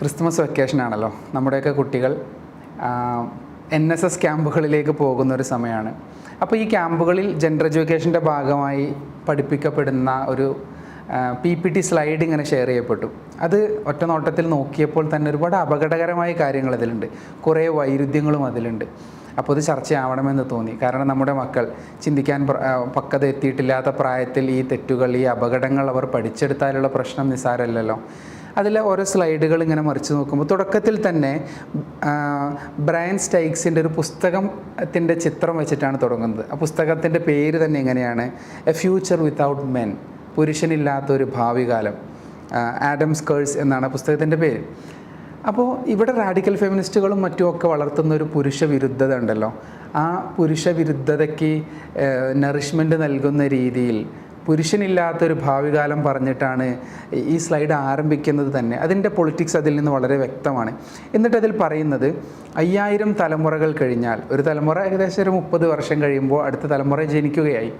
Christmas vacation ആണല്ലോ. നമ്മുടെയൊക്കെ കുട്ടികൾ എൻ എസ് എസ് ക്യാമ്പുകളിലേക്ക് പോകുന്ന ഒരു സമയമാണ്. അപ്പോൾ ഈ ക്യാമ്പുകളിൽ ജെൻഡർ എഡ്യൂക്കേഷന്റെ ഭാഗമായി പഠിപ്പിക്കപ്പെടുന്ന ഒരു പി പി ടി സ്ലൈഡ് ഇങ്ങനെ ഷെയർ ചെയ്യപ്പെട്ടു. അത് ഒറ്റ നോട്ടത്തിൽ നോക്കിയപ്പോൾ തന്നെ ഒരുപാട് അപകടകരമായ കാര്യങ്ങൾ അതിലുണ്ട്. കുറേ വൈരുദ്ധ്യങ്ങളും അതിലുണ്ട്. അപ്പോൾ ഇത് ചർച്ചയാവണമെന്ന് തോന്നി. കാരണം നമ്മുടെ മക്കൾ ചിന്തിക്കാൻ പക്വത എത്തിയിട്ടില്ലാത്ത പ്രായത്തിൽ ഈ തെറ്റുകൾ ഈ അപകടങ്ങൾ അവർ പഠിച്ചെടുത്താലുള്ള പ്രശ്നം നിസ്സാരമല്ലല്ലോ. അതിൽ ഓരോ സ്ലൈഡുകൾ ഇങ്ങനെ മറിച്ച് നോക്കുമ്പോൾ തുടക്കത്തിൽ തന്നെ ബ്രയൻ സ്റ്റൈക്സിന്റെ ഒരു പുസ്തകത്തിന്റെ ചിത്രം വെച്ചിട്ടാണ് തുടങ്ങുന്നത്. ആ പുസ്തകത്തിന്റെ പേര് തന്നെ എങ്ങനെയാണ്? എ ഫ്യൂച്ചർ വിത്തൗട്ട് മെൻ പുരുഷനില്ലാത്ത ഒരു ഭാവി കാലം ആഡംസ് കേഴ്സ് എന്നാണ് പുസ്തകത്തിന്റെ പേര്. അപ്പോൾ ഇവിടെ റാഡിക്കൽ ഫെമിനിസ്റ്റുകളും മറ്റുമൊക്കെ വളർത്തുന്ന ഒരു പുരുഷ വിരുദ്ധത ഉണ്ടല്ലോ. ആ പുരുഷ വിരുദ്ധതയ്ക്ക് നറിഷ്മെന്റ് നൽകുന്ന രീതിയിൽ പുരുഷനില്ലാത്തൊരു ഭാവി കാലം പറഞ്ഞിട്ടാണ് ഈ സ്ലൈഡ് ആരംഭിക്കുന്നത് തന്നെ. അതിന്റെ പൊളിറ്റിക്സ് അതിൽ നിന്ന് വളരെ വ്യക്തമാണ്. എന്നിട്ട് അതിൽ പറയുന്നത് അയ്യായിരം തലമുറകൾ കഴിഞ്ഞാൽ ഒരു തലമുറ ഏകദേശം ഒരു മുപ്പത് വർഷം കഴിയുമ്പോൾ അടുത്ത തലമുറ ജനിക്കുകയായി.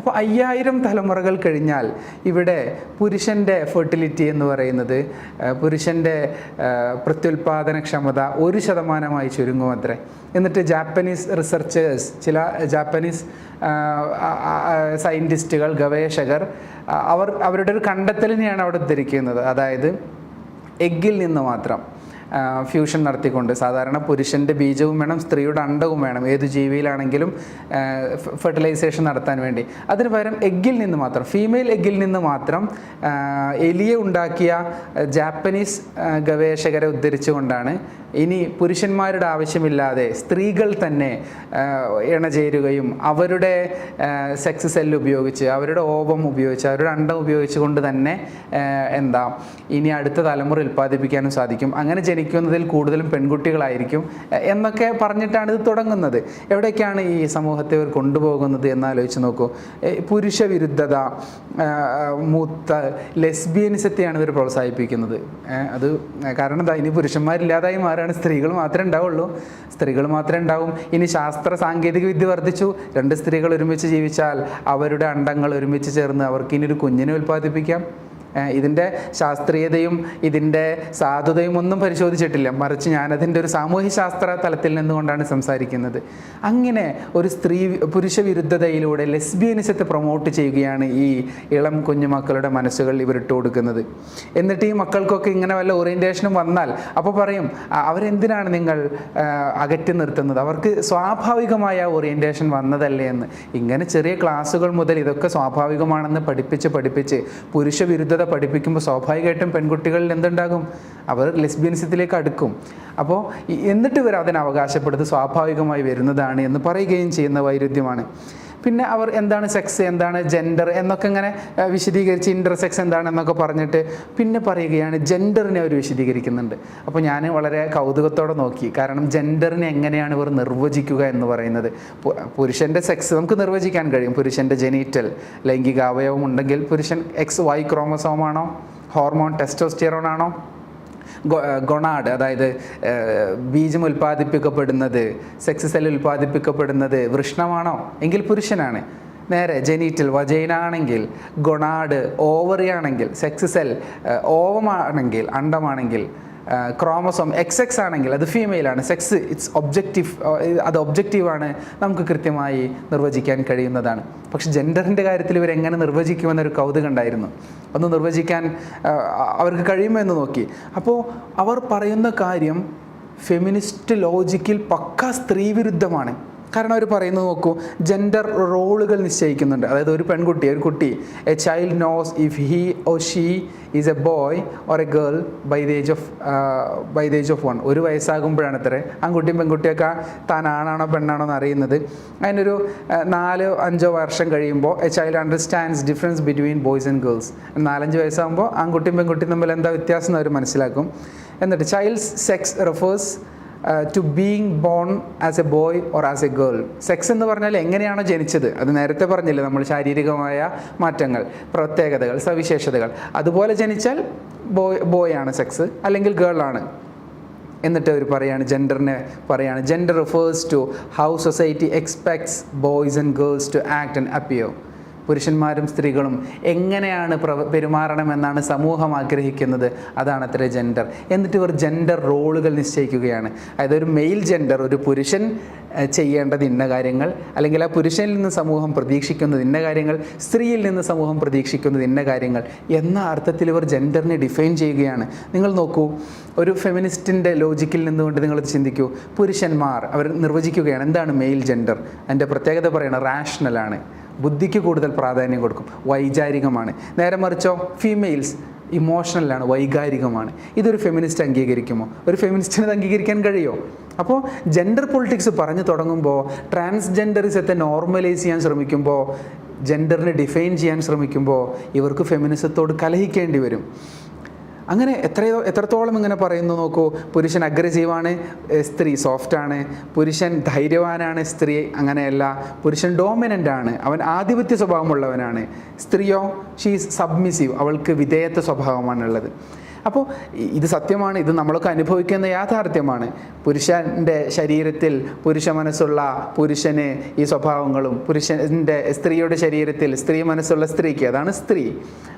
അപ്പോൾ അയ്യായിരം തലമുറകൾ കഴിഞ്ഞാൽ ഇവിടെ പുരുഷന്റെ ഫെർട്ടിലിറ്റി എന്ന് പറയുന്നത് പുരുഷന്റെ പ്രത്യുൽപാദനക്ഷമത ഒരു ശതമാനമായി ചുരുങ്ങും അത്രേ. എന്നിട്ട് ജാപ്പനീസ് റിസർച്ചേഴ്സ് ചില ജാപ്പനീസ് സയന്റിസ്റ്റുകൾ ഗവേഷകർ അവർ അവരുടെ ഒരു കണ്ടെത്തലിനെയാണ് അവിടെ ഉദ്ധരിക്കുന്നത്. അതായത് എഗ്ഗിൽ നിന്ന് മാത്രം. ഫ്യൂഷൻ നടത്തിക്കൊണ്ട്. സാധാരണ പുരുഷന്റെ ബീജവും വേണം സ്ത്രീയുടെ അണ്ടവും വേണം. ഏത് ജീവിയിലാണെങ്കിലും ഫെർട്ടിലൈസേഷൻ നടത്താൻ വേണ്ടി. അതിന് പകരം എഗ്ഗിൽ നിന്ന് മാത്രം ഫീമെയിൽ എഗ്ഗിൽ നിന്ന് മാത്രം എലിയെ ഉണ്ടാക്കിയ ജാപ്പനീസ് ഗവേഷകരെ ഉദ്ധരിച്ചുകൊണ്ടാണ് ഇനി പുരുഷന്മാരുടെ ആവശ്യമില്ലാതെ സ്ത്രീകൾ തന്നെ ഇണചേരുകയും അവരുടെ സെക്സ് സെല്ല് ഉപയോഗിച്ച് അവരുടെ ഓവം ഉപയോഗിച്ച് അവരുടെ അണ്ടം ഉപയോഗിച്ചുകൊണ്ട് തന്നെ എന്താ ഇനി അടുത്ത തലമുറ ഉൽപ്പാദിപ്പിക്കാനും സാധിക്കും. അങ്ങനെ ജനിക്കുന്നതിൽ കൂടുതലും പെൺകുട്ടികളായിരിക്കും എന്നൊക്കെ പറഞ്ഞിട്ടാണ് ഇത് തുടങ്ങുന്നത്. എവിടേക്കാണ് ഈ സമൂഹത്തെ ഇവർ കൊണ്ടുപോകുന്നത് എന്നാലോചിച്ച് നോക്കൂ. പുരുഷ വിരുദ്ധത മൂത്ത ലെസ്ബിയനിസത്തെയാണ് ഇവർ പ്രോത്സാഹിപ്പിക്കുന്നത്. അത് കാരണം ഇനി പുരുഷന്മാരില്ലാതായി മാറുകയാണ് സ്ത്രീകൾ മാത്രമേ ഉണ്ടാവുള്ളൂ. സ്ത്രീകൾ മാത്രമേ ഉണ്ടാവും. ഇനി ശാസ്ത്ര സാങ്കേതിക വിദ്യ വർദ്ധിച്ചു. രണ്ട് സ്ത്രീകൾ ഒരുമിച്ച് ജീവിച്ചാൽ അവരുടെ അണ്ടങ്ങൾ ഒരുമിച്ച് ചേർന്ന് അവർക്ക് ഇനി ഒരു കുഞ്ഞിനെ ഉൽപ്പാദിപ്പിക്കാം. ഇതിന്റെ ശാസ്ത്രീയതയും ഇതിന്റെ സാധുതയും ഒന്നും പരിശോധിച്ചിട്ടില്ല. മറിച്ച് ഞാനതിന്റെ ഒരു സാമൂഹ്യ ശാസ്ത്ര തലത്തിൽ നിന്നുകൊണ്ടാണ് സംസാരിക്കുന്നത്. അങ്ങനെ ഒരു സ്ത്രീ പുരുഷ വിരുദ്ധതയിലൂടെ ലെസ്ബിയനിസത്തെ പ്രൊമോട്ട് ചെയ്യുകയാണ് ഈ ഇളം കുഞ്ഞുമക്കളുടെ മനസ്സുകൾ ഇവരിട്ട് കൊടുക്കുന്നത്. എന്നിട്ട് ഈ മക്കൾക്കൊക്കെ ഇങ്ങനെ വല്ല ഓറിയന്റേഷനും വന്നാൽ അപ്പോൾ പറയും "ആ, അവരെന്തിനാണ് നിങ്ങൾ അകറ്റി നിർത്തുന്നത്? അവർക്ക് സ്വാഭാവികമായ ഓറിയന്റേഷൻ വന്നതല്ലേ എന്ന്. ഇങ്ങനെ ചെറിയ ക്ലാസ്സുകൾ മുതൽ ഇതൊക്കെ സ്വാഭാവികമാണെന്ന് പഠിപ്പിച്ച് പഠിപ്പിച്ച് പുരുഷ വിരുദ്ധത പഠിപ്പിക്കുമ്പോൾ സ്വാഭാവികമായിട്ടും പെൺകുട്ടികളിൽ എന്തുണ്ടാകും? അവർ ലെസ്ബിയൻസത്തിലേക്ക് അടുക്കും. അപ്പോൾ എന്നിട്ട് ഇവർ അതിനെ അവകാശപ്പെടുന്നത് സ്വാഭാവികമായി വരുന്നതാണ് എന്ന് പറയുകയും ചെയ്യുന്ന വൈരുദ്ധ്യമാണ്. പിന്നെ അവർ എന്താണ് സെക്സ് എന്താണ് ജെൻഡർ എന്നൊക്കെ ഇങ്ങനെ വിശദീകരിച്ച് ഇന്റർസെക്സ് എന്താണെന്നൊക്കെ പറഞ്ഞിട്ട് പിന്നെ പറയുകയാണ് ജെൻഡറിനെ അവർ വിശദീകരിക്കുന്നുണ്ട്. അപ്പോൾ ഞാൻ വളരെ കൗതുകത്തോടെ നോക്കി. കാരണം ജെൻഡറിനെ എങ്ങനെയാണ് ഇവർ നിർവചിക്കുക എന്ന് പറയുന്നത്? പുരുഷന്റെ സെക്സ് നമുക്ക് നിർവചിക്കാൻ കഴിയും. പുരുഷന്റെ ജെനീറ്റൽ ലൈംഗിക അവയവം ഉണ്ടെങ്കിൽ പുരുഷൻ എക്സ് വൈ ക്രോമസോമാണോ? ഹോർമോൺ ടെസ്റ്റോസ്റ്റിയറോൺ ആണോ? ഗൊണാഡ് അതായത് ബീജം ഉൽപ്പാദിപ്പിക്കപ്പെടുന്നത് സെക്സ് സെൽ ഉൽപ്പാദിപ്പിക്കപ്പെടുന്നത് വൃഷ്ണമാണോ? എങ്കിൽ പുരുഷനാണ്. നേരെ ജെനീറ്റൽ വജൈന ആണെങ്കിൽ ഗൊണാഡ് ഓവറി ആണെങ്കിൽ സെക്സ് സെൽ ഓവമാണെങ്കിൽ അണ്ടമാണെങ്കിൽ ക്രോമസോം എക്സ് എക്സ് ആണെങ്കിൽ അത് ഫീമെയിലാണ് സെക്സ് ഇറ്റ്സ് ഒബ്ജക്റ്റീവ് അത് ഒബ്ജക്റ്റീവാണ് നമുക്ക് കൃത്യമായി നിർവചിക്കാൻ കഴിയുന്നതാണ്. പക്ഷെ ജെൻഡറിന്റെ കാര്യത്തിൽ ഇവരെങ്ങനെ നിർവചിക്കുമെന്നൊരു കൗതുകം ഉണ്ടായിരുന്നു. ഒന്ന് നിർവചിക്കാൻ അവർക്ക് കഴിയുമോ എന്ന് നോക്കി. അപ്പോൾ അവർ പറയുന്ന കാര്യം ഫെമിനിസ്റ്റ് ലോജിക്കിൽ പക്ക സ്ത്രീവിരുദ്ധമാണ്. കാരണം അവർ പറയുന്നത് നോക്കൂ ജെൻഡർ റോളുകൾ നിശ്ചയിക്കുന്നുണ്ട്. അതായത് ഒരു പെൺകുട്ടി ഒരു കുട്ടി a child knows if he or she is a boy or a girl by the age of by the age of one ഒരു വയസ്സാകുമ്പോഴാണ് അത്ര ആൺകുട്ടിയും പെൺകുട്ടിയൊക്കെ താൻ ആണാണോ പെണ്ണാണോ എന്ന് അറിയുന്നത് അതിനൊരു നാലോ അഞ്ചോ വർഷം കഴിയുമ്പോൾ a child understands difference between boys and girls നാലഞ്ച് വയസ്സാകുമ്പോൾ ആൺകുട്ടിയും പെൺകുട്ടിയും തമ്മിൽ എന്താ വ്യത്യാസം എന്ന് അവർ മനസ്സിലാക്കും. എന്നിട്ട് child's sex refers to being born as a boy or as a girl sex എന്ന് പറഞ്ഞാൽ എങ്ങനെയാണോ ജനിച്ചത്? അത് നേരത്തെ പറഞ്ഞില്ലേ നമ്മൾ ശാരീരികമായ മാറ്റങ്ങൾ പ്രത്യേകതകൾ സവിശേഷതകൾ. അതുപോലെ ജനിച്ചാൽ ബോയ് ബോയ് ആണ് സെക്സ് അല്ലെങ്കിൽ ഗേൾ ആണ്. എന്നിട്ട് അവർ പറയാണ് ജെൻഡറിനെ പറയാണ്. Gender refers to how society expects boys and girls to act and appear പുരുഷന്മാരും സ്ത്രീകളും എങ്ങനെയാണ് പ്രവ പെരുമാറണമെന്നാണ് സമൂഹം ആഗ്രഹിക്കുന്നത്. അതാണ് അത്ര ജെൻഡർ എന്നിട്ട് ഇവർ ജെൻഡർ റോളുകൾ നിശ്ചയിക്കുകയാണ്. അതായത് ഒരു മെയിൽ ജെൻഡർ ഒരു പുരുഷൻ ചെയ്യേണ്ടത് ഇന്ന കാര്യങ്ങൾ അല്ലെങ്കിൽ ആ പുരുഷനിൽ നിന്ന് സമൂഹം പ്രതീക്ഷിക്കുന്നത് ഇന്ന കാര്യങ്ങൾ സ്ത്രീയിൽ നിന്ന് സമൂഹം പ്രതീക്ഷിക്കുന്നത് ഇന്ന കാര്യങ്ങൾ എന്ന അർത്ഥത്തിൽ ഇവർ ജെൻഡറിനെ ഡിഫൈൻ ചെയ്യുകയാണ്. നിങ്ങൾ നോക്കൂ ഒരു ഫെമിനിസ്റ്റിന്റെ ലോജിക്കിൽ നിന്നുകൊണ്ട് നിങ്ങൾ ചിന്തിക്കൂ. പുരുഷന്മാർ അവർ നിർവചിക്കുകയാണ് എന്താണ് മെയിൽ ജെൻഡർ അതിന്റെ പ്രത്യേകത പറയണം റാഷണലാണ് ബുദ്ധിക്ക് കൂടുതൽ പ്രാധാന്യം കൊടുക്കും. വൈചാരികമാണ്. നേരെ മറിച്ചോ ഫീമെയിൽസ് ഇമോഷണലാണ് വൈകാരികമാണ്. ഇതൊരു ഫെമിനിസ്റ്റ് അംഗീകരിക്കുമോ? ഒരു ഫെമിനിസ്റ്റിന് അംഗീകരിക്കാൻ കഴിയുമോ അപ്പോൾ ജെൻഡർ പൊളിറ്റിക്സ് പറഞ്ഞു തുടങ്ങുമ്പോൾ ട്രാൻസ്ജെൻഡറിസത്തെ നോർമലൈസ് ചെയ്യാൻ ശ്രമിക്കുമ്പോൾ ജെൻഡറിനെ ഡിഫൈൻ ചെയ്യാൻ ശ്രമിക്കുമ്പോൾ ഇവർക്ക് ഫെമിനിസത്തോട് കലഹിക്കേണ്ടി വരും. അങ്ങനെ എത്രയോ എത്രത്തോളം ഇങ്ങനെ പറയുന്നു നോക്കൂ. പുരുഷൻ അഗ്രസീവാണ് സ്ത്രീ സോഫ്റ്റാണ്. പുരുഷൻ ധൈര്യവാനാണ് സ്ത്രീ അങ്ങനെയല്ല. പുരുഷൻ ഡോമിനന്റ് ആണ് അവൻ ആധിപത്യ സ്വഭാവമുള്ളവനാണ്. സ്ത്രീയോ ഷീസ് സബ്മിസീവ് അവൾക്ക് വിധേയത്വ സ്വഭാവമാണുള്ളത്. അപ്പോൾ ഇത് സത്യമാണ് ഇത് നമ്മളൊക്കെ അനുഭവിക്കുന്ന യാഥാർത്ഥ്യമാണ്. പുരുഷന്റെ ശരീരത്തിൽ പുരുഷ മനസ്സുള്ള പുരുഷന് ഈ സ്വഭാവങ്ങളും പുരുഷന്റെ സ്ത്രീയുടെ ശരീരത്തിൽ സ്ത്രീ മനസ്സുള്ള സ്ത്രീക്ക് അതാണ് സ്ത്രീ.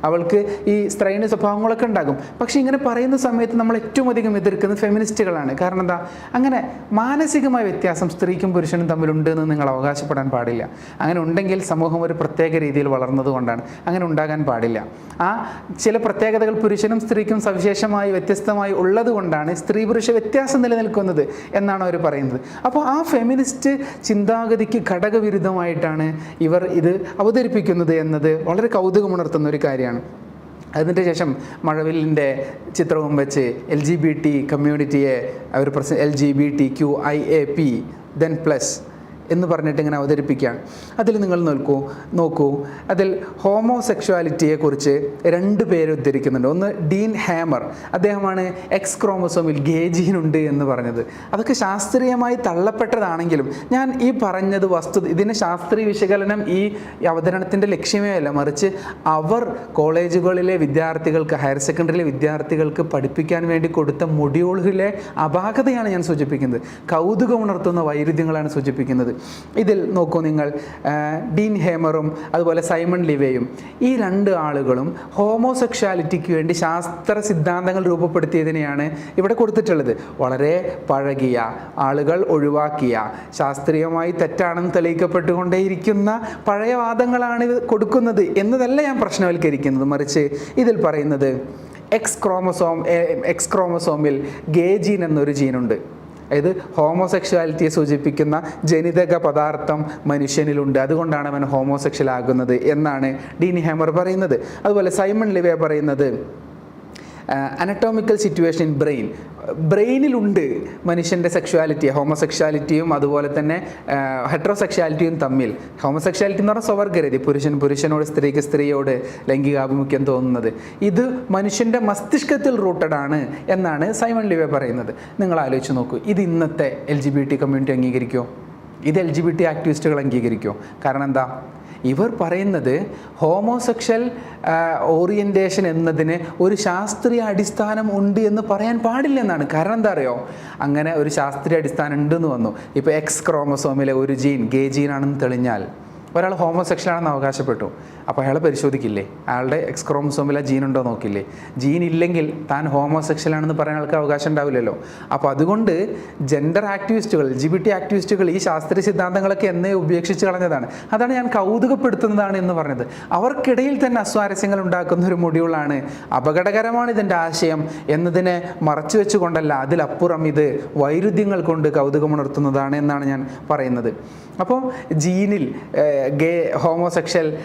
അവൾക്ക് ഈ സ്ത്രീയുടെ സ്വഭാവങ്ങളൊക്കെ ഉണ്ടാകും. പക്ഷേ ഇങ്ങനെ പറയുന്ന സമയത്ത് നമ്മൾ ഏറ്റവും അധികം എതിർക്കുന്നത് ഫെമിനിസ്റ്റുകളാണ്. കാരണം എന്താ? അങ്ങനെ മാനസികമായ വ്യത്യാസം സ്ത്രീക്കും പുരുഷനും തമ്മിലുണ്ട് എന്ന് നിങ്ങൾ അവകാശപ്പെടാൻ പാടില്ല. അങ്ങനെ ഉണ്ടെങ്കിൽ സമൂഹം ഒരു പ്രത്യേക രീതിയിൽ വളർന്നതുകൊണ്ടാണ്. അങ്ങനെ ഉണ്ടാകാൻ പാടില്ല. ആ ചില പ്രത്യേകതകൾ പുരുഷനും സ്ത്രീക്കും സവിശേഷമായി വ്യത്യസ്തമായി ഉള്ളത് കൊണ്ടാണ് സ്ത്രീ പുരുഷ വ്യത്യാസം നിലനിൽക്കുന്നത് എന്നാണ് അവർ പറയുന്നത്. അപ്പോൾ ആ ഫെമിനിസ്റ്റ് ചിന്താഗതിക്ക് ഘടകവിരുദ്ധമായിട്ടാണ് ഇവർ ഇത് അവതരിപ്പിക്കുന്നത് എന്നത് വളരെ കൗതുകമുണർത്തുന്ന ഒരു കാര്യമാണ്. അതിന്റെ ശേഷം മഴവില്ലിന്റെ ചിത്രവും വെച്ച് എൽ ജി ബി ടി കമ്മ്യൂണിറ്റിയെ അവർ പ്രസ L G B T Q I A P then plus എന്ന് പറഞ്ഞിട്ട് ഇങ്ങനെ അവതരിപ്പിക്കുകയാണ് അതിൽ നിങ്ങൾ നോക്കൂ നോക്കൂ. അതിൽ ഹോമോസെക്ഷുവാലിറ്റിയെക്കുറിച്ച് രണ്ട് പേര് ഉദ്ധരിക്കുന്നുണ്ട്. ഒന്ന് ഡീൻ ഹാമർ. അദ്ദേഹമാണ് എക്സ് ക്രോമസോമിൽ ഗേജീനുണ്ട് എന്ന് പറഞ്ഞത്. അതൊക്കെ ശാസ്ത്രീയമായി തള്ളപ്പെട്ടതാണെങ്കിലും ഞാൻ ഈ പറഞ്ഞത് വസ്തു ഇതിന് ശാസ്ത്രീയ വിശകലനം ഈ അവതരണത്തിന്റെ ലക്ഷ്യമേ അല്ല. മറിച്ച് അവർ കോളേജുകളിലെ വിദ്യാർത്ഥികൾക്ക് ഹയർ സെക്കൻഡറിയിലെ വിദ്യാർത്ഥികൾക്ക് പഠിപ്പിക്കാൻ വേണ്ടി കൊടുത്ത മൊഡ്യൂളുകളിലെ അപാകതയാണ് ഞാൻ സൂചിപ്പിക്കുന്നത്. കൗതുകം ഉണർത്തുന്ന വൈരുദ്ധ്യങ്ങളാണ് സൂചിപ്പിക്കുന്നത്. ഇതിൽ നോക്കൂ നിങ്ങൾ ഡീൻ ഹേമറും അതുപോലെ സൈമൺ ലിവേയും ഈ രണ്ട് ആളുകളും ഹോമോസെക്ഷാലിറ്റിക്ക് വേണ്ടി ശാസ്ത്ര സിദ്ധാന്തങ്ങൾ രൂപപ്പെടുത്തിയതിനെയാണ് ഇവിടെ കൊടുത്തിട്ടുള്ളത്. വളരെ പഴകിയ ആളുകൾ ഒഴിവാക്കിയ ശാസ്ത്രീയമായി തെറ്റാണെന്ന് തെളിയിക്കപ്പെട്ടുകൊണ്ടേയിരിക്കുന്ന പഴയ വാദങ്ങളാണ് കൊടുക്കുന്നത് എന്നതല്ല ഞാൻ പ്രശ്നവൽക്കരിക്കുന്നത്. മറിച്ച് ഇതിൽ പറയുന്നത് എക്സ് ക്രോമസോം എക്സ് ക്രോമസോമിൽ ഗേ ജീൻ എന്നൊരു ജീനുണ്ട്. അതായത് ഹോമോസെക്ഷുവാലിറ്റിയെ സൂചിപ്പിക്കുന്ന ജനിതക പദാർത്ഥം മനുഷ്യനിലുണ്ട്. അതുകൊണ്ടാണ് അവൻ ഹോമോസെക്ഷൽ ആകുന്നത് എന്നാണ് ഡീനി ഹാമർ പറയുന്നത്. അതുപോലെ സൈമൺ ലിവേ പറയുന്നത് അനറ്റോമിക്കൽ സിറ്റുവേഷൻ ഇൻ ബ്രെയിൻ ബ്രെയിനിലുണ്ട് മനുഷ്യന്റെ സെക്ഷുവാലിറ്റി ഹോമോസെക്ഷാലിറ്റിയും അതുപോലെ തന്നെ ഹെട്രോസെക്ഷുവാലിറ്റിയും തമ്മിൽ. ഹോമോസെക്ഷാലിറ്റി എന്ന് പറഞ്ഞാൽ സ്വവർഗരതി പുരുഷൻ പുരുഷനോട് സ്ത്രീക്ക് സ്ത്രീയോട് ലൈംഗികാഭിമുഖ്യം തോന്നുന്നത്. ഇത് മനുഷ്യന്റെ മസ്തിഷ്കത്തിൽ റൂട്ടഡ് ആണ് എന്നാണ് സൈമൺ ലിവെ പറയുന്നത്. നിങ്ങൾ ആലോചിച്ച് നോക്കൂ ഇത് ഇന്നത്തെ L G B T community അംഗീകരിക്കുമോ ഇത് എൽ ജി ബി ടി ആക്ടിവിസ്റ്റുകൾ അംഗീകരിക്കുമോ കാരണം എന്താ? ഇവർ പറയുന്നത് ഹോമോസെക്ഷൽ ഓറിയന്റേഷൻ എന്നതിന് ഒരു ശാസ്ത്രീയ അടിസ്ഥാനം ഉണ്ട് എന്ന് പറയാൻ പാടില്ലെന്നാണ്. കാരണം എന്താ അറിയോ? അങ്ങനെ ഒരു ശാസ്ത്രീയ അടിസ്ഥാനം ഉണ്ടെന്ന് വന്നു. ഇപ്പോൾ എക്സ് ക്രോമസോമിലെ ഒരു ജീൻ ഗേ ജീനാണെന്ന് തെളിഞ്ഞാൽ ഒരാൾ ആണെന്ന് അവകാശപ്പെട്ടു. അപ്പോൾ അയാൾ പരിശോധിക്കില്ലേ? അയാളുടെ എക്സ് ക്രോമസോമിൽ ആ ജീൻ ഉണ്ടോ നോക്കില്ലേ? ജീൻ ഇല്ലെങ്കിൽ താൻ ആണെന്ന് പറയാൻ ആൾക്ക് അവകാശം ഉണ്ടാവില്ലല്ലോ. അപ്പോൾ അതുകൊണ്ട് ജെൻഡർ ആക്ടിവിസ്റ്റുകൾ ജി ബി ടി ആക്ടിവിസ്റ്റുകൾ ഈ ശാസ്ത്രീയ സിദ്ധാന്തങ്ങളൊക്കെ എന്നേ ഉപേക്ഷിച്ച് കളഞ്ഞതാണ്. അതാണ് ഞാൻ കൗതുകപ്പെടുത്തുന്നതാണ് എന്ന് പറഞ്ഞത്. അവർക്കിടയിൽ തന്നെ അസ്വാരസ്യങ്ങൾ ഉണ്ടാക്കുന്ന ഒരു മൊഡ്യൂളാണ് അപകടകരമാണ് ഇതിന്റെ ആശയം എന്നതിനെ മറച്ചു വെച്ചുകൊണ്ടല്ല അതിലപ്പുറം ഇത് വൈരുദ്ധ്യങ്ങൾ കൊണ്ട് കൗതുകമുണർത്തുന്നതാണ് എന്നാണ് ഞാൻ പറയുന്നത്. അപ്പോൾ ജീനിൽ ഗേ ഹോമോസെക്ഷൽ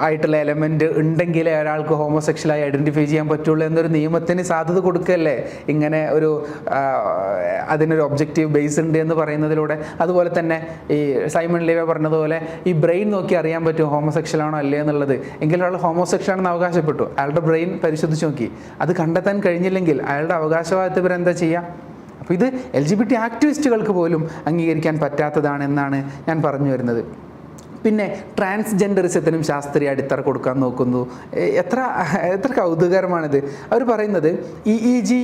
ആയിട്ടുള്ള എലമെന്റ് ഉണ്ടെങ്കിലേ ഒരാൾക്ക് ഹോമോസെക്ഷലായി ഐഡന്റിഫൈ ചെയ്യാൻ പറ്റുള്ളൂ എന്നൊരു നിയമത്തിന് സാധ്യത കൊടുക്കുകയല്ലേ ഇങ്ങനെ ഒരു അതിനൊരു ഒബ്ജക്റ്റീവ് ബേസ് ഉണ്ട് എന്ന് പറയുന്നതിലൂടെ. അതുപോലെ തന്നെ ഈ സൈമൺ ലേവ പറഞ്ഞതുപോലെ ഈ ബ്രെയിൻ നോക്കി അറിയാൻ പറ്റും ഹോമോസെക്ഷൽ ആണോ അല്ലേ എന്നുള്ളത്. എങ്കിൽ ഒരാൾ ഹോമോസെക്ഷൽ ആണെന്ന് അവകാശപ്പെട്ടു. അയാളുടെ ബ്രെയിൻ പരിശോധിച്ച് നോക്കി. അത് കണ്ടെത്താൻ കഴിഞ്ഞില്ലെങ്കിൽ അയാളുടെ അവകാശവാദത്തിൽ ഇവരെന്താ ചെയ്യുക അപ്പോൾ ഇത് എൽ ജി ബി ടി ആക്ടിവിസ്റ്റുകൾക്ക് പോലും അംഗീകരിക്കാൻ പറ്റാത്തതാണെന്നാണ് ഞാൻ പറഞ്ഞു വരുന്നത്. പിന്നെ ട്രാൻസ്ജെൻഡറിസത്തിനും ശാസ്ത്രീയ അടിത്തറ കൊടുക്കാൻ നോക്കുന്നു. എത്ര എത്ര കൗതുകരമാണിത് അവർ പറയുന്നത് ഇ ഇ ജി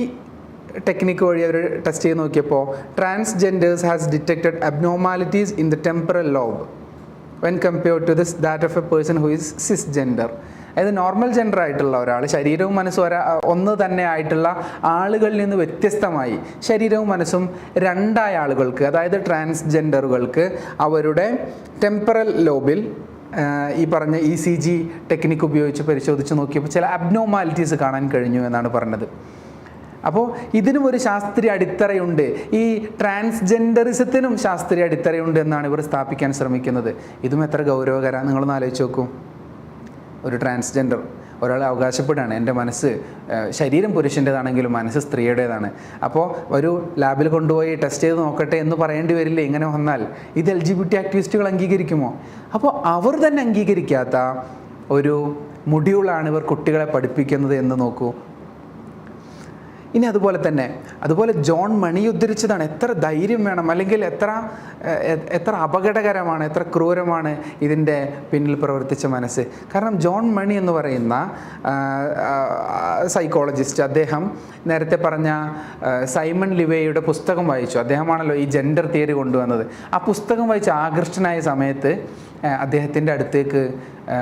ടെക്നിക്ക് വഴി അവർ ടെസ്റ്റ് ചെയ്ത് നോക്കിയപ്പോൾ transgenders has detected abnormalities in the temporal lobe when compared to this that of a person who is cis gender അതായത് നോർമൽ ജെൻഡർ ആയിട്ടുള്ള ഒരാൾ ശരീരവും മനസ്സും ഒരാ ഒന്ന് തന്നെ ആയിട്ടുള്ള ആളുകളിൽ നിന്ന് വ്യത്യസ്തമായി ശരീരവും മനസ്സും രണ്ടായ ആളുകൾക്ക് അതായത് ട്രാൻസ്ജെൻഡറുകൾക്ക് അവരുടെ ടെമ്പറൽ ലോബിൽ ഈ പറഞ്ഞ ഇ സി ജി ടെക്നിക്ക് ഉപയോഗിച്ച് പരിശോധിച്ച് നോക്കിയപ്പോൾ ചില അബ്നോമാലിറ്റീസ് കാണാൻ കഴിഞ്ഞു എന്നാണ് പറഞ്ഞത്. അപ്പോൾ ഇതിനും ഒരു ശാസ്ത്രീയ അടിത്തറയുണ്ട്. ഈ ട്രാൻസ്ജെൻഡറിസത്തിനും ശാസ്ത്രീയ അടിത്തറയുണ്ട് എന്നാണ് ഇവർ സ്ഥാപിക്കാൻ ശ്രമിക്കുന്നത്. ഇതും എത്ര ഗൗരവകരമാണ് നിങ്ങളൊന്ന് ആലോചിച്ച് നോക്കൂ. ഒരു ട്രാൻസ്ജെൻഡർ ഒരാളെ അവകാശപ്പെടുകയാണ്. എന്റെ മനസ്സ് ശരീരം പുരുഷന്റേതാണെങ്കിലും മനസ്സ് സ്ത്രീയുടേതാണ്. അപ്പോൾ ഒരു ലാബിൽ കൊണ്ടുപോയി ടെസ്റ്റ് ചെയ്ത് നോക്കട്ടെ എന്ന് പറയേണ്ടി വരില്ലേ. ഇങ്ങനെ വന്നാൽ ഇത് എൽ ജി ബി ടി ആക്ടിവിസ്റ്റുകൾ അംഗീകരിക്കുമോ? അപ്പോൾ അവർ തന്നെ അംഗീകരിക്കാത്ത ഒരു മുടിയുള്ളാണ് ഇവർ കുട്ടികളെ പഠിപ്പിക്കുന്നത് എന്ന് നോക്കൂ. ഇനി അതുപോലെ തന്നെ അതുപോലെ ജോൺ മണി ഉദ്ധരിച്ചതാണ് എത്ര ധൈര്യം വേണം അല്ലെങ്കിൽ എത്ര എത്ര അപകടകരമാണ് എത്ര ക്രൂരമാണ് ഇതിന്റെ പിന്നിൽ പ്രവർത്തിച്ച മനസ്സ്. കാരണം ജോൺ മണി എന്ന് പറയുന്ന സൈക്കോളജിസ്റ്റ് അദ്ദേഹം നേരത്തെ പറഞ്ഞ സൈമൺ ലിവേയുടെ പുസ്തകം വായിച്ചു. അദ്ദേഹമാണല്ലോ ഈ ജെൻഡർ തിയറി കൊണ്ടുവന്നത്. ആ പുസ്തകം വായിച്ച് ആകൃഷ്ടനായ സമയത്ത് അദ്ദേഹത്തിന്റെ അടുത്തേക്ക്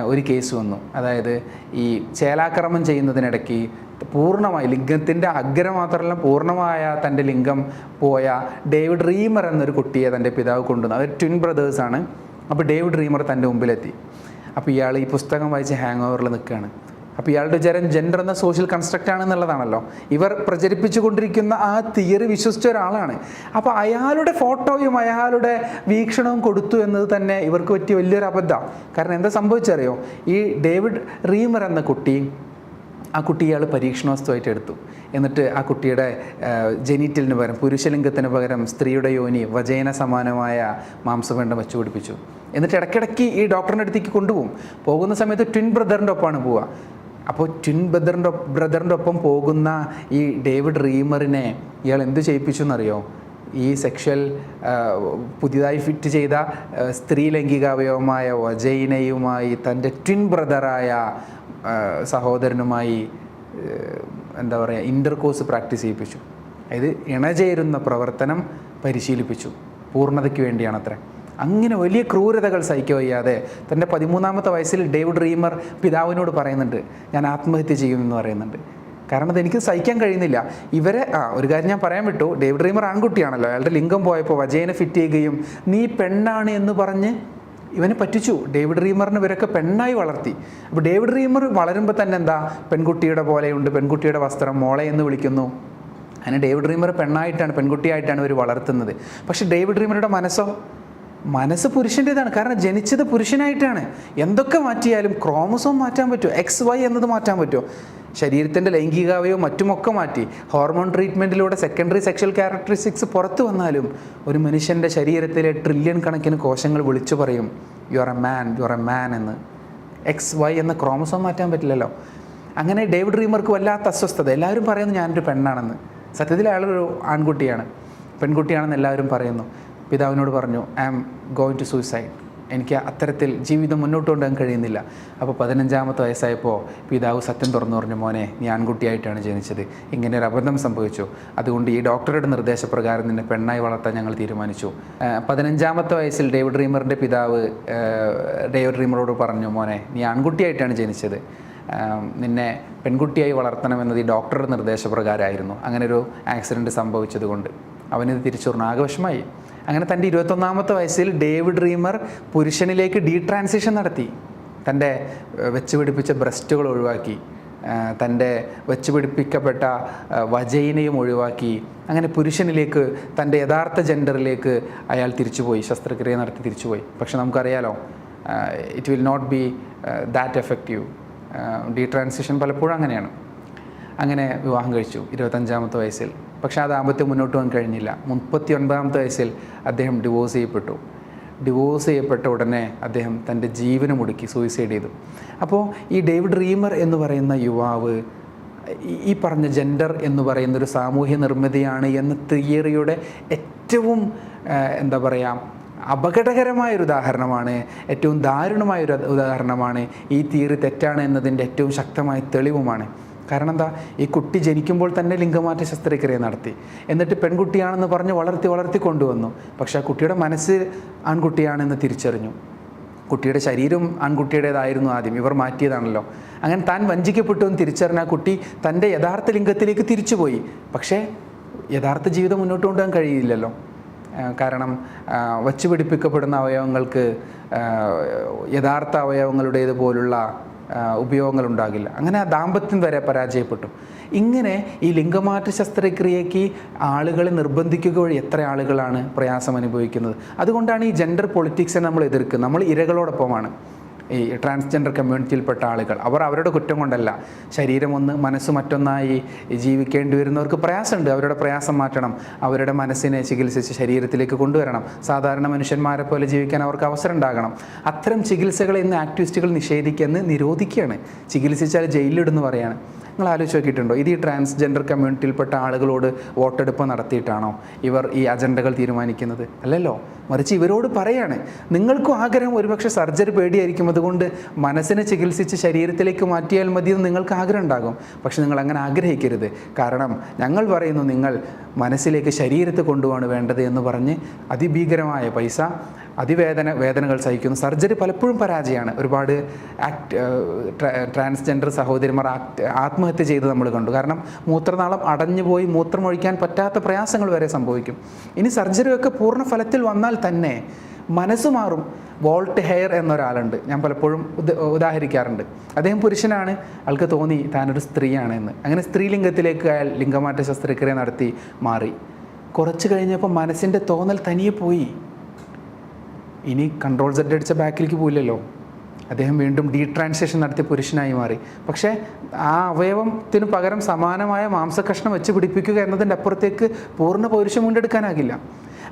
ഒരു കേസ് വന്നു. അതായത് ഈ ചേലാക്രമം ചെയ്യുന്നതിനിടയ്ക്ക് പൂർണമായി ലിംഗത്തിന്റെ അഗ്രം മാത്രമല്ല പൂർണമായ തന്റെ ലിംഗം പോയ ഡേവിഡ് റീമർ എന്നൊരു കുട്ടിയെ തന്റെ പിതാവ് കൊണ്ടുവന്നു. അവർ ട്വിൻ ബ്രദേഴ്സാണ് അപ്പോൾ ഡേവിഡ് റീമർ തന്റെ മുമ്പിലെത്തി. അപ്പോൾ ഇയാൾ ഈ പുസ്തകം വായിച്ച് ഹാങ് ഓവറിൽ നിൽക്കുകയാണ്. അപ്പോൾ ഇയാളുടെ വിചാരം ജെൻഡർ എന്ന സോഷ്യൽ കൺസ്ട്രക്റ്റ് ആണെന്നുള്ളതാണല്ലോ ഇവർ പ്രചരിപ്പിച്ചു കൊണ്ടിരിക്കുന്ന ആ തിയറി വിശ്വസിച്ച ഒരാളാണ്. അപ്പോൾ അയാളുടെ ഫോട്ടോയും അയാളുടെ വീക്ഷണവും കൊടുത്തു എന്നത് തന്നെ ഇവർക്ക് പറ്റിയ വലിയൊരു അബദ്ധം. കാരണം എന്താ സംഭവിച്ചറിയോ ഈ ഡേവിഡ് റീമർ എന്ന കുട്ടി ആ കുട്ടി ഇയാൾ പരീക്ഷണവസ്തുവായിട്ട് എടുത്തു. എന്നിട്ട് ആ കുട്ടിയുടെ ജനീറ്റലിന് പകരം പുരുഷലിംഗത്തിന് പകരം സ്ത്രീയുടെ യോനി വജൈന സമാനമായ മാംസപിണ്ഡം വെച്ചു പിടിപ്പിച്ചു. എന്നിട്ട് ഇടയ്ക്കിടയ്ക്ക് ഈ ഡോക്ടറിന്റെ അടുത്തേക്ക് കൊണ്ടുപോകും. പോകുന്ന സമയത്ത് ട്വിൻ ബ്രദറിന്റെ ഒപ്പമാണ് പോവുക. അപ്പോൾ ട്വിൻ ബ്രദറിന്റെ ബ്രദറിന്റെ ഒപ്പം പോകുന്ന ഈ ഡേവിഡ് റീമറിനെ ഇയാൾ എന്ത് ചെയ്യിപ്പിച്ചു എന്നറിയോ? ഈ സെക്ഷൽ പുതിയതായി ഫിറ്റ് ചെയ്ത സ്ത്രീ അവയവമായ വജൈനയുമായി തന്റെ ട്വിൻ ബ്രദറായ സഹോദരനുമായി എന്താ പറയുക ഇന്റർകോഴ്സ് പ്രാക്ടീസ് ചെയ്യിപ്പിച്ചു. അതായത് ഇണചേരുന്ന പ്രവർത്തനം പരിശീലിപ്പിച്ചു. പൂർണതയ്ക്ക് വേണ്ടിയാണ് അത്ര അങ്ങനെ വലിയ ക്രൂരതകൾ സഹിക്കുക വയ്യാതെ തന്റെ പതിമൂന്നാമത്തെ വയസ്സിൽ ഡേവിഡ് റീമർ പിതാവിനോട് പറയുന്നുണ്ട് ഞാൻ ആത്മഹത്യ ചെയ്യുമെന്ന് പറയുന്നുണ്ട്. കാരണം അതെനിക്ക് സഹിക്കാൻ കഴിയുന്നില്ല. ഇവരെ ആ ഒരു കാര്യം ഞാൻ പറയാൻ വിട്ടു. ഡേവിഡ് റീമർ ആൺകുട്ടിയാണല്ലോ. അയാളുടെ ലിംഗം പോയപ്പോൾ വജയനെ ഫിറ്റ് ചെയ്യുകയും നീ പെണ്ണാണ് എന്ന് പറഞ്ഞ് ഇവനെ പറ്റിച്ചു. ഡേവിഡ് റീമറിന് ഇവരൊക്കെ പെണ്ണായി വളർത്തി. അപ്പോൾ ഡേവിഡ് റീമർ വളരുമ്പോൾ തന്നെ എന്താ? പെൺകുട്ടിയുടെ പോലെയുണ്ട്. പെൺകുട്ടിയുടെ വസ്ത്രം മോളെ എന്ന് വിളിക്കുന്നു. അങ്ങനെ ഡേവിഡ് റീമർ പെണ്ണായിട്ടാണ് പെൺകുട്ടിയായിട്ടാണ് ഇവർ വളർത്തുന്നത്. പക്ഷേ ഡേവിഡ് റീമറുടെ മനസ്സോ മനസ്സ് പുരുഷന്റേതാണ്. കാരണം ജനിച്ചത് പുരുഷനായിട്ടാണ്. എന്തൊക്കെ മാറ്റിയാലും ക്രോമസോം മാറ്റാൻ പറ്റുമോ? എക്സ് വൈ എന്നത് മാറ്റാൻ പറ്റുമോ? ശരീരത്തിന്റെ ലൈംഗികാവയോ മറ്റുമൊക്കെ മാറ്റി. ഹോർമോൺ ട്രീറ്റ്മെന്റിലൂടെ സെക്കൻഡറി സെക്ഷൽ ക്യാരക്ടറിസ്റ്റിക്സ് പുറത്തു വന്നാലും ഒരു മനുഷ്യന്റെ ശരീരത്തിലെ ട്രില്യൺ കണക്കിന് കോശങ്ങൾ വിളിച്ചു പറയും you are a man you are a man എന്ന്. എക്സ് വൈ എന്ന ക്രോമസോം മാറ്റാൻ പറ്റില്ലല്ലോ. അങ്ങനെ ഡേവിഡ് റീമർക്ക് വല്ലാത്ത അസ്വസ്ഥത. എല്ലാവരും പറയുന്നു ഞാനൊരു പെണ്ണാണെന്ന്. സത്യത്തിൽ അയാളൊരു ആൺകുട്ടിയാണ്. പെൺകുട്ടിയാണെന്ന് എല്ലാവരും പറയുന്നു. പിതാവിനോട് പറഞ്ഞു I am going to suicide എനിക്ക് അത്തരത്തിൽ ജീവിതം മുന്നോട്ട് കൊണ്ടുപോകാൻ കഴിയുന്നില്ല. അപ്പോൾ പതിനഞ്ചാമത്തെ വയസ്സായപ്പോൾ പിതാവ് സത്യം തുറന്നു പറഞ്ഞു മോനെ നീ ആൺകുട്ടിയായിട്ടാണ് ജനിച്ചത്. ഇങ്ങനെ ഒരു അബദ്ധം സംഭവിച്ചു. അതുകൊണ്ട് ഈ ഡോക്ടറുടെ നിർദ്ദേശപ്രകാരം നിന്നെ പെണ്ണായി വളർത്താൻ ഞങ്ങൾ തീരുമാനിച്ചു. പതിനഞ്ചാമത്തെ വയസ്സിൽ ഡേവിഡ് റീമറിന്റെ പിതാവ് ഡേവിഡ് റീമറോട് പറഞ്ഞു മോനെ നീ ആൺകുട്ടിയായിട്ടാണ് ജനിച്ചത്. നിന്നെ പെൺകുട്ടിയായി വളർത്തണമെന്നത് ഈ ഡോക്ടറുടെ നിർദ്ദേശപ്രകാരമായിരുന്നു. അങ്ങനെ ഒരു ആക്സിഡന്റ് സംഭവിച്ചതുകൊണ്ട്. അവനിത് തിരിച്ചറിഞ്ഞു. ആഘോഷമായി അങ്ങനെ തന്റെ ഇരുപത്തൊന്നാമത്തെ വയസ്സിൽ ഡേവിഡ് റീമർ പുരുഷനിലേക്ക് ഡീ ട്രാൻസിഷൻ നടത്തി. തന്റെ വെച്ച് പിടിപ്പിച്ച ബ്രസ്റ്റുകൾ ഒഴിവാക്കി. തന്റെ വെച്ച് പിടിപ്പിക്കപ്പെട്ട വജൈനയും ഒഴിവാക്കി. അങ്ങനെ പുരുഷനിലേക്ക് തന്റെ യഥാർത്ഥ ജെൻഡറിലേക്ക് അയാൾ തിരിച്ചുപോയി ശസ്ത്രക്രിയ നടത്തി തിരിച്ചുപോയി. പക്ഷെ നമുക്കറിയാലോ it will not be that effective detransition പലപ്പോഴും അങ്ങനെയാണ്. അങ്ങനെ വിവാഹം കഴിച്ചു ഇരുപത്തഞ്ചാമത്തെ വയസ്സിൽ. പക്ഷേ ആ ദാമ്പത്യം മുന്നോട്ട് പോകാൻ കഴിഞ്ഞില്ല. മുപ്പത്തി ഒൻപതാമത്തെ വയസ്സിൽ അദ്ദേഹം ഡിവോഴ്സ് ചെയ്യപ്പെട്ടു. ഡിവോഴ്സ് ചെയ്യപ്പെട്ട ഉടനെ അദ്ദേഹം തന്റെ ജീവനം മുടുക്കി സൂയിസൈഡ് ചെയ്തു. അപ്പോൾ ഈ ഡേവിഡ് റീമർ എന്ന് പറയുന്ന യുവാവ് ഈ- പറഞ്ഞ ജെൻഡർ എന്ന് പറയുന്ന ഒരു സാമൂഹ്യ നിർമ്മിതിയാണ് എന്ന തിയറിയുടെ ഏറ്റവും എന്താ പറയുക അപകടകരമായ ഒരു ഉദാഹരണമാണ് ഏറ്റവും ദാരുണമായ ഒരു ഉദാഹരണമാണ് ഈ തിയറി തെറ്റാണ് എന്നതിന്റെ ഏറ്റവും ശക്തമായ തെളിവുമാണ്. കാരണം എന്താ? ഈ കുട്ടി ജനിക്കുമ്പോൾ തന്നെ ലിംഗമാറ്റ ശസ്ത്രക്രിയ നടത്തി. എന്നിട്ട് പെൺകുട്ടിയാണെന്ന് പറഞ്ഞ് വളർത്തി വളർത്തി കൊണ്ടുവന്നു. പക്ഷെ ആ കുട്ടിയുടെ മനസ്സ് ആൺകുട്ടിയാണെന്ന് തിരിച്ചറിഞ്ഞു. കുട്ടിയുടെ ശരീരം ആൺകുട്ടിയുടേതായിരുന്നു ആദ്യം. ഇവർ മാറ്റിയതാണല്ലോ. അങ്ങനെ താൻ വഞ്ചിക്കപ്പെട്ടു എന്ന് തിരിച്ചറിഞ്ഞ ആ കുട്ടി തന്റെ യഥാർത്ഥ ലിംഗത്തിലേക്ക് തിരിച്ചുപോയി. പക്ഷേ യഥാർത്ഥ ജീവിതം മുന്നോട്ട് കൊണ്ടുപോകാൻ കഴിയില്ലല്ലോ. കാരണം വച്ചുപിടിപ്പിക്കപ്പെടുന്ന അവയവങ്ങൾക്ക് യഥാർത്ഥ അവയവങ്ങളുടേത് പോലുള്ള ഉണ്ടാകില്ല അങ്ങനെ ആ ദാമ്പത്യം വരെ പരാജയപ്പെട്ടു. ഇങ്ങനെ ഈ ലിംഗമാറ്റ ശസ്ത്രക്രിയയ്ക്ക് ആളുകളെ നിർബന്ധിക്കുക വഴി എത്ര ആളുകളാണ് പ്രയാസം അനുഭവിക്കുന്നത്? അതുകൊണ്ടാണ് ഈ ജെൻഡർ പൊളിറ്റിക്സിനെ നമ്മൾ എതിർക്കുന്നത്. നമ്മൾ ഇരകളോടൊപ്പമാണ്. ഈ ട്രാൻസ്ജെൻഡർ കമ്മ്യൂണിറ്റിയിൽപ്പെട്ട ആളുകൾ. അവർ അവരുടെ കുറ്റം കൊണ്ടല്ല. ശരീരം ഒന്ന് മനസ്സ് മറ്റൊന്നായി ജീവിക്കേണ്ടി വരുന്നവർക്ക് പ്രയാസമുണ്ട്. അവരുടെ പ്രയാസം മാറ്റണം. അവരുടെ മനസ്സിനെ ചികിത്സിച്ച് ശരീരത്തിലേക്ക് കൊണ്ടുവരണം. സാധാരണ മനുഷ്യന്മാരെ പോലെ ജീവിക്കാൻ അവർക്ക് അവസരം ഉണ്ടാകണം. അത്തരം ചികിത്സകളെ ഇന്ന് ആക്ടിവിസ്റ്റുകൾ നിഷേധിക്കുന്ന നിരോധിക്കുകയാണ്. ചികിത്സിച്ചാൽ ജയിലിലിടുന്നു പറയാണ്. നിങ്ങൾ ആലോചിച്ച് നോക്കിയിട്ടുണ്ടോ? ഇത് ഈ ട്രാൻസ്ജെൻഡർ കമ്മ്യൂണിറ്റിയിൽപ്പെട്ട ആളുകളോട് വോട്ടെടുപ്പ് നടത്തിയിട്ടാണോ ഇവർ ഈ അജണ്ടകൾ തീരുമാനിക്കുന്നത്? അല്ലല്ലോ മറിച്ച് ഇവരോട് പറയാണ് നിങ്ങൾക്കും ആഗ്രഹം ഒരുപക്ഷെ സർജറി പേടിയായിരിക്കും. അതുകൊണ്ട് മനസ്സിനെ ചികിത്സിച്ച് ശരീരത്തിലേക്ക് മാറ്റിയാൽ മതി എന്ന് നിങ്ങൾക്ക് ആഗ്രഹം ഉണ്ടാകും. പക്ഷെ നിങ്ങൾ അങ്ങനെ ആഗ്രഹിക്കരുത്. കാരണം ഞങ്ങൾ പറയുന്നു നിങ്ങൾ മനസ്സിലേക്ക് ശരീരത്തെ കൊണ്ടുപോകാണ് വേണ്ടത് എന്ന് പറഞ്ഞ് അതിഭീകരമായ പൈസ അതിവേദന വേദനകൾ സഹിക്കുന്നു. സർജറി പലപ്പോഴും പരാജയമാണ്. ഒരുപാട് ആക്ട് ട്രാൻസ്ജെൻഡർ സഹോദരിമാർ ആത്മഹത്യ ചെയ്ത് നമ്മൾ കണ്ടു. കാരണം മൂത്രനാളം അടഞ്ഞു പോയി മൂത്രമൊഴിക്കാൻ പറ്റാത്ത പ്രയാസങ്ങൾ വരെ സംഭവിക്കും. ഇനി സർജറിയൊക്കെ പൂർണ ഫലത്തിൽ വന്നാൽ തന്നെ മനസ്സ് മാറും. വോൾട്ട് ഹെയർ എന്നൊരാളുണ്ട്. ഞാൻ പലപ്പോഴും ഉദ ഉദാഹരിക്കാറുണ്ട്. അദ്ദേഹം പുരുഷനാണ്. ആൾക്ക് തോന്നി താനൊരു സ്ത്രീയാണ് എന്ന്. അങ്ങനെ സ്ത്രീലിംഗത്തിലേക്ക് അയാൾ ലിംഗമാറ്റ ശസ്ത്രക്രിയ നടത്തി മാറി. കുറച്ച് കഴിഞ്ഞപ്പോൾ മനസ്സിന്റെ തോന്നൽ തനിയെ പോയി. ഇനി കൺട്രോൾ സെറ്റ് അടിച്ച ബാക്കിലേക്ക് പോയില്ലല്ലോ. അദ്ദേഹം വീണ്ടും ഡീ ട്രാൻസ്ലേഷൻ നടത്തി പുരുഷനായി മാറി. പക്ഷേ ആ അവയവത്തിന് പകരം സമാനമായ മാംസകഷ്ണം വെച്ച് പിടിപ്പിക്കുക എന്നതിന്റെ അപ്പുറത്തേക്ക് പൂർണ പൗരുഷം കൊണ്ടെടുക്കാനാകില്ല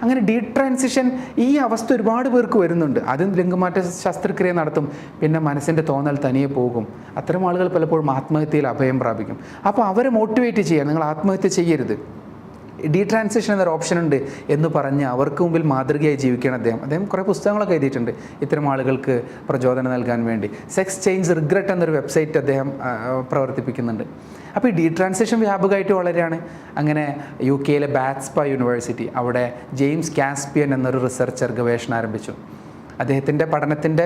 അങ്ങനെ ഡീ ട്രാൻസിഷൻ ഈ അവസ്ഥ ഒരുപാട് പേർക്ക് വരുന്നുണ്ട്. അതും ലിംഗമാറ്റ ശസ്ത്രക്രിയ നടത്തും. പിന്നെ മനസ്സിന്റെ തോന്നൽ തനിയെ പോകും. അത്തരം ആളുകൾ പലപ്പോഴും ആത്മഹത്യയിൽ അഭയം പ്രാപിക്കും. അപ്പോൾ അവരെ മോട്ടിവേറ്റ് ചെയ്യുക. നിങ്ങൾ ആത്മഹത്യ ചെയ്യരുത്. ഡീ ട്രാൻസിഷൻ എന്നൊരു ഓപ്ഷൻ ഉണ്ട് എന്ന് പറഞ്ഞ് അവർക്ക് മുമ്പിൽ മാതൃകയായി ജീവിക്കണം അദ്ദേഹം. അദ്ദേഹം കുറേ പുസ്തകങ്ങളൊക്കെ എഴുതിയിട്ടുണ്ട് ഇത്തരം ആളുകൾക്ക് പ്രചോദനം നൽകാൻ വേണ്ടി. സെക്സ് ചേഞ്ച് റിഗ്രറ്റ് എന്നൊരു വെബ്സൈറ്റ് അദ്ദേഹം പ്രവർത്തിപ്പിക്കുന്നുണ്ട്. അപ്പോൾ ഈ ഡീ ട്രാൻസിഷൻ വ്യാപകമായിട്ട് വളരെയാണ്. അങ്ങനെ യു കെയിലെ ബാറ്റ്സ്പ യൂണിവേഴ്സിറ്റി അവിടെ ജെയിംസ് കാസ്പിയൻ എന്നൊരു റിസർച്ചർ ഗവേഷണം ആരംഭിച്ചു. അദ്ദേഹത്തിന്റെ പഠനത്തിന്റെ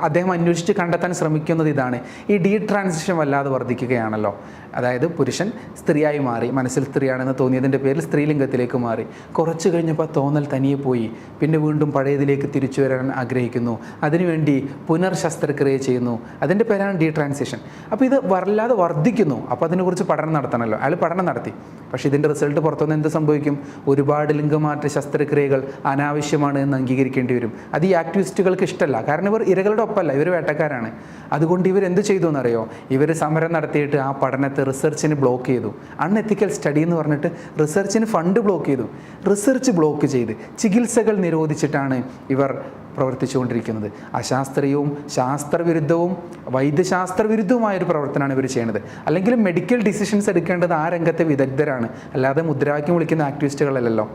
അദ്ദേഹം അന്വേഷിച്ച് കണ്ടെത്താൻ ശ്രമിക്കുന്നത് ഇതാണ്. ഈ ഡീ ട്രാൻസിഷൻ വല്ലാതെ വർദ്ധിക്കുകയാണല്ലോ. അതായത് പുരുഷൻ സ്ത്രീയായി മാറി മനസ്സിൽ സ്ത്രീയാണെന്ന് തോന്നിയതിന്റെ പേരിൽ സ്ത്രീലിംഗത്തിലേക്ക് മാറി. കുറച്ച് കഴിഞ്ഞപ്പോൾ തോന്നൽ തനിയെ പോയി. പിന്നെ വീണ്ടും പഴയതിലേക്ക് തിരിച്ചു വരാൻ ആഗ്രഹിക്കുന്നു. അതിനുവേണ്ടി പുനർശസ്ത്രക്രിയ ചെയ്യുന്നു. അതിന്റെ പേരാണ് ഡീ ട്രാൻസിഷൻ അപ്പോൾ ഇത് വല്ലാതെ വർദ്ധിക്കുന്നു. അപ്പോൾ അതിനെക്കുറിച്ച് പഠനം നടത്തണമല്ലോ. അയാൾ പഠനം നടത്തി. പക്ഷേ ഇതിന്റെ റിസൾട്ട് പുറത്തുനിന്ന് എന്ത് സംഭവിക്കും? ഒരുപാട് ലിംഗമാറ്റ ശസ്ത്രക്രിയകൾ അനാവശ്യമാണ് എന്ന് അംഗീകരിക്കേണ്ടി വരും. അത് ഈ ആക്ടിവിസ്റ്റുകൾക്ക് ഇഷ്ടമല്ല കാരണം ഇവർ ഇരകളുടെ ഒപ്പമല്ല ഇവർ വേട്ടക്കാരാണ്. അതുകൊണ്ട് ഇവർ എന്ത് ചെയ്തു എന്നറിയോ ഇവർ സമരം നടത്തിയിട്ട് ആ പഠനത്തെ റിസർച്ചിന് ബ്ലോക്ക് ചെയ്തു. അൺഎത്തിക്കൽ സ്റ്റഡി എന്ന് പറഞ്ഞിട്ട് റിസർച്ചിന് ഫണ്ട് ബ്ലോക്ക് ചെയ്തു. റിസർച്ച് ബ്ലോക്ക് ചെയ്ത്. ചികിത്സകൾ നിരോധിച്ചിട്ടാണ് ഇവർ പ്രവർത്തിച്ചുകൊണ്ടിരിക്കുന്നത്. അശാസ്ത്രീയവും ശാസ്ത്രവിരുദ്ധവും വൈദ്യശാസ്ത്രവിരുദ്ധവുമായ ഒരു പ്രവർത്തനമാണ് ഇവർ ചെയ്യുന്നത് അല്ലെങ്കിൽ മെഡിക്കൽ ഡിസിഷൻസ് എടുക്കേണ്ടത് ആ രംഗത്തെ വിദഗ്ധരാണ്. അല്ലാതെ മുദ്രാവാക്യം വിളിക്കുന്ന ആക്ടിവിസ്റ്റുകളല്ലല്ലോ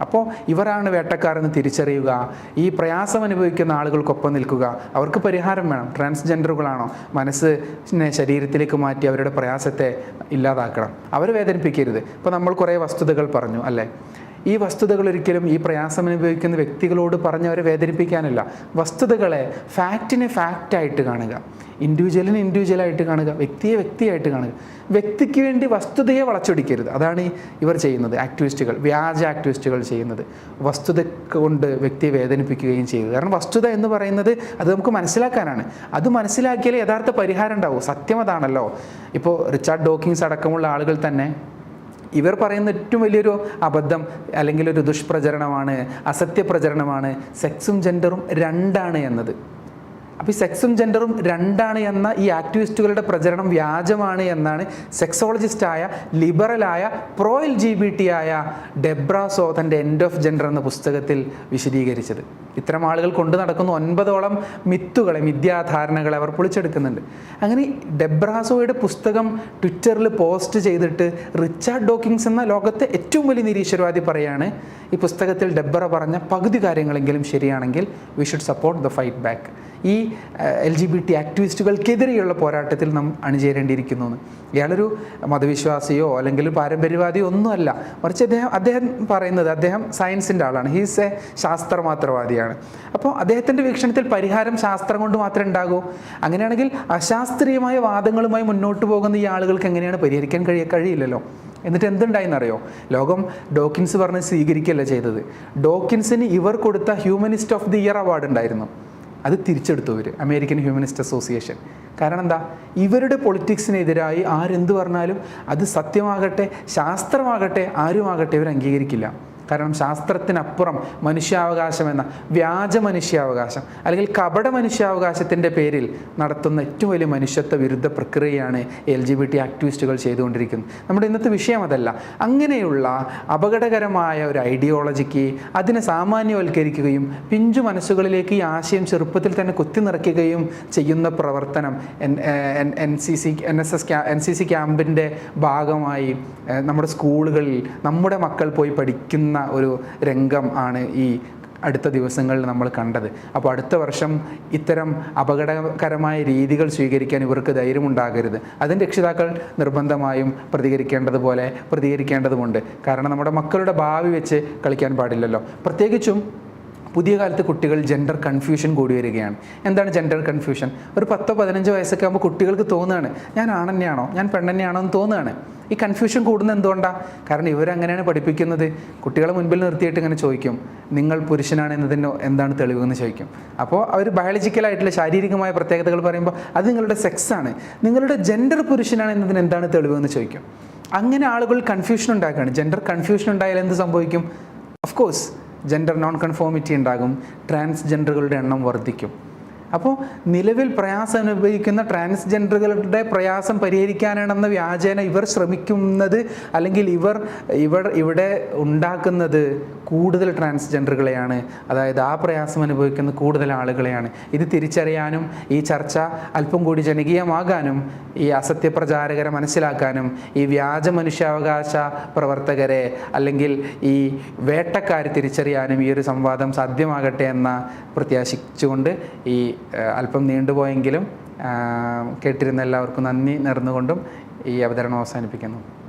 അപ്പോൾ ഇവരാണ് വേട്ടക്കാരെന്ന് തിരിച്ചറിയുക. ഈ പ്രയാസം അനുഭവിക്കുന്ന ആളുകൾക്കൊപ്പം നിൽക്കുക. അവർക്ക് പരിഹാരം വേണം. ട്രാൻസ്ജെൻഡറുകളാണോ? മനസ്സ് ശരീരത്തിലേക്ക് മാറ്റി അവരുടെ പ്രയാസത്തെ ഇല്ലാതാക്കണം. അവർ വേദനിപ്പിക്കരുത്. ഇപ്പോൾ നമ്മൾ കുറേ വസ്തുതകൾ പറഞ്ഞു അല്ലേ? ഈ വസ്തുതകൾ ഒരിക്കലും ഈ പ്രയാസം അനുഭവിക്കുന്ന വ്യക്തികളോട് പറഞ്ഞ് അവരെ വേദനിപ്പിക്കാനല്ല. വസ്തുതകളെ ഫാക്റ്റിനെ ഫാക്റ്റായിട്ട് കാണുക. ഇൻഡിവിജ്വലിനെ ഇൻഡിവിജ്വലായിട്ട് കാണുക വ്യക്തിയെ വ്യക്തിയായിട്ട് കാണുക. വ്യക്തിക്ക് വേണ്ടി വസ്തുതയെ വളച്ചൊടിക്കരുത്. അതാണ് ഇവർ ചെയ്യുന്നത് ആക്ടിവിസ്റ്റുകൾ വ്യാജ ആക്ടിവിസ്റ്റുകൾ ചെയ്യുന്നത്. വസ്തുത കൊണ്ട് വ്യക്തിയെ വേദനിപ്പിക്കുകയും ചെയ്യുന്നത് കാരണം വസ്തുത എന്ന് പറയുന്നത് അത് നമുക്ക് മനസ്സിലാക്കാനാണ്. അത് മനസ്സിലാക്കിയാലേ യഥാർത്ഥ പരിഹാരം ഉണ്ടാവും. സത്യം അതാണല്ലോ. ഇപ്പോൾ റിച്ചാർഡ് ഡോക്കിങ്സ് അടക്കമുള്ള ആളുകൾ തന്നെ ഇവർ പറയുന്ന ഏറ്റവും വലിയൊരു അബദ്ധം അല്ലെങ്കിൽ ഒരു ദുഷ്പ്രചരണമാണ് അസത്യപ്രചരണമാണ് സെക്സും ജെൻഡറും രണ്ടാണ് എന്നത്. അപ്പോൾ ഈ സെക്സും ജെൻഡറും രണ്ടാണ് എന്ന ഈ ആക്ടിവിസ്റ്റുകളുടെ പ്രചരണം വ്യാജമാണ് എന്നാണ് സെക്സോളജിസ്റ്റായ ലിബറലായ pro L G B T ആയ ഡെബ്ര സോ തന്റെ എൻഡ് ഓഫ് ജെൻഡർ എന്ന പുസ്തകത്തിൽ വിശദീകരിച്ചത്. ഇത്തരം ആളുകൾ കൊണ്ടു നടക്കുന്ന ഒൻപതോളം മിത്തുകളെ മിഥ്യാധാരണകളെ അവർ പൊളിച്ചെടുക്കുന്നുണ്ട്. അങ്ങനെ ഡെബ്രാസോയുടെ പുസ്തകം ട്വിറ്ററിൽ പോസ്റ്റ് ചെയ്തിട്ട് റിച്ചാർഡ് ഡോക്കിങ്സ് എന്ന ലോകത്തെ ഏറ്റവും വലിയ നിരീശ്വരവാദി പറയാണ് ഈ പുസ്തകത്തിൽ ഡെബ്ര പറഞ്ഞ പകുതി കാര്യങ്ങളെങ്കിലും ശരിയാണെങ്കിൽ we should support the fight back ഈ എൽ ജി ബി ടി ആക്ടിവിസ്റ്റുകൾക്കെതിരെയുള്ള പോരാട്ടത്തിൽ നാം അണിചേരേണ്ടിയിരിക്കുന്നു എന്ന് ഇയാളൊരു മതവിശ്വാസിയോ അല്ലെങ്കിൽ പാരമ്പര്യവാദിയോ ഒന്നുമല്ല. മറിച്ച് അദ്ദേഹം അദ്ദേഹം പറയുന്നത് അദ്ദേഹം സയൻസിന്റെ ആളാണ്. ഹീസ് എ ശാസ്ത്രമാത്രവാദിയാണ്. അപ്പോൾ അദ്ദേഹത്തിന്റെ വീക്ഷണത്തിൽ പരിഹാരം ശാസ്ത്രം കൊണ്ട് മാത്രമേ ഉണ്ടാകൂ. അങ്ങനെയാണെങ്കിൽ അശാസ്ത്രീയമായ വാദങ്ങളുമായി മുന്നോട്ട് പോകുന്ന ഈ ആളുകൾക്ക് എങ്ങനെയാണ് പരിഹരിക്കാൻ കഴിയ കഴിയില്ലല്ലോ? എന്നിട്ട് എന്തുണ്ടായെന്നറിയോ? ലോകം ഡോക്കിൻസ് പറഞ്ഞ് സ്വീകരിക്കുകയല്ല ചെയ്തത്. ഡോക്കിൻസിന് ഇവർ കൊടുത്ത humanist of the year award ഉണ്ടായിരുന്നു അത് തിരിച്ചെടുത്തു ഇവർ അമേരിക്കൻ ഹ്യൂമനിസ്റ്റ് അസോസിയേഷൻ കാരണം എന്താ? ഇവരുടെ പൊളിറ്റിക്സിനെതിരായി ആരെന്ത് പറഞ്ഞാലും അത് സത്യമാകട്ടെ ശാസ്ത്രമാകട്ടെ ആരുമാകട്ടെ ഇവർ അംഗീകരിക്കില്ല. കാരണം ശാസ്ത്രത്തിനപ്പുറം മനുഷ്യാവകാശം എന്ന വ്യാജ മനുഷ്യാവകാശം അല്ലെങ്കിൽ കപട മനുഷ്യാവകാശത്തിന്റെ പേരിൽ നടത്തുന്ന ഏറ്റവും വലിയ മനുഷ്യത്വ വിരുദ്ധ പ്രക്രിയയാണ് എൽ ജി ബി ടി ആക്ടിവിസ്റ്റുകൾ ചെയ്തുകൊണ്ടിരിക്കുന്നത്. നമ്മുടെ ഇന്നത്തെ വിഷയം അതല്ല. അങ്ങനെയുള്ള അപകടകരമായ ഒരു ഐഡിയോളജിക്ക് അതിനെ സാമാന്യവൽക്കരിക്കുകയും പിഞ്ചു മനസ്സുകളിലേക്ക് ഈ ആശയം ചെറുപ്പത്തിൽ തന്നെ കുത്തി നിറയ്ക്കുകയും ചെയ്യുന്ന പ്രവർത്തനം N N C C N S S ക്യാ എൻ സി സി ക്യാമ്പിന്റെ ഭാഗമായി നമ്മുടെ സ്കൂളുകളിൽ നമ്മുടെ മക്കൾ പോയി പഠിക്കുന്ന ഒരു രംഗം ആണ് ഈ അടുത്ത ദിവസങ്ങളിൽ നമ്മൾ കണ്ടത്. അപ്പോൾ അടുത്ത വർഷം ഇത്തരം അപകടകരമായ രീതികൾ സ്വീകരിക്കാൻ ഇവർക്ക് ധൈര്യമുണ്ടാകരുത്. അതിന് രക്ഷിതാക്കൾ നിർബന്ധമായും പ്രതികരിക്കേണ്ടതുപോലെ പ്രതികരിക്കേണ്ടതുമുണ്ട്. കാരണം നമ്മുടെ മക്കളുടെ ഭാവി വെച്ച് കളിക്കാൻ പാടില്ലല്ലോ. പ്രത്യേകിച്ചും പുതിയ കാലത്ത് കുട്ടികൾ ജെൻഡർ കൺഫ്യൂഷൻ കൂടി വരികയാണ്. എന്താണ് ജെൻഡർ കൺഫ്യൂഷൻ ഒരു പത്തോ പതിനഞ്ചോ വയസ്സൊക്കെ ആകുമ്പോൾ കുട്ടികൾക്ക് തോന്നുകയാണ് ഞാൻ ആണെന്നെയാണോ? ഞാൻ പെണ്ണെന്നെയാണോ? എന്ന് തോന്നുകയാണ്. ഈ കൺഫ്യൂഷൻ കൂടുന്നത് എന്തുകൊണ്ടാണ് കാരണം ഇവരങ്ങനെയാണ് പഠിപ്പിക്കുന്നത്. കുട്ടികളെ മുൻപിൽ നിർത്തിയിട്ട് ഇങ്ങനെ ചോദിക്കും നിങ്ങൾ പുരുഷനാണ് എന്നതിന് എന്താണ് തെളിവെന്ന് ചോദിക്കും. അപ്പോൾ അവർ ബയോളജിക്കലായിട്ടുള്ള ശാരീരികമായ പ്രത്യേകതകൾ പറയുമ്പോൾ അത് നിങ്ങളുടെ സെക്സ് ആണ്. നിങ്ങളുടെ ജെൻഡർ പുരുഷനാണ് എന്നതിന് എന്താണ് തെളിവെന്ന് ചോദിക്കും. അങ്ങനെ ആളുകൾ കൺഫ്യൂഷൻ ഉണ്ടാക്കുകയാണ്. ജെൻഡർ കൺഫ്യൂഷൻ ഉണ്ടായാൽ എന്ത് സംഭവിക്കും? Of course gender non conformity ഉണ്ടാകും. ട്രാൻസ്ജെൻഡറുകളുടെ എണ്ണം വർദ്ധിക്കും. അപ്പോൾ നിലവിൽ പ്രയാസം അനുഭവിക്കുന്ന ട്രാൻസ്ജെൻഡറുകളുടെ പ്രയാസം പരിഹരിക്കാനാണെന്ന വ്യാജേന ഇവർ ശ്രമിക്കുന്നത് അല്ലെങ്കിൽ ഇവർ ഇവർ ഇവിടെ ഉണ്ടാക്കുന്നത് കൂടുതൽ ട്രാൻസ്ജെൻഡറുകളെയാണ് അതായത് ആ പ്രയാസം അനുഭവിക്കുന്ന കൂടുതൽ ആളുകളെയാണ്. ഇത് തിരിച്ചറിയാനും ഈ ചർച്ച അല്പം കൂടി ജനകീയമാകാനും ഈ അസത്യപ്രചാരകരെ മനസ്സിലാക്കാനും ഈ വ്യാജ മനുഷ്യാവകാശ പ്രവർത്തകരെ അല്ലെങ്കിൽ ഈ വേട്ടക്കാരെ തിരിച്ചറിയാനും ഈ ഒരു സംവാദം സാധ്യമാകട്ടെ എന്ന പ്രത്യാശിച്ചുകൊണ്ട് ഈ അല്പം നീണ്ടുപോയെങ്കിലും കേട്ടിരുന്ന എല്ലാവർക്കും നന്ദി നേർന്നുകൊണ്ടും ഈ അവതരണം അവസാനിപ്പിക്കുന്നു.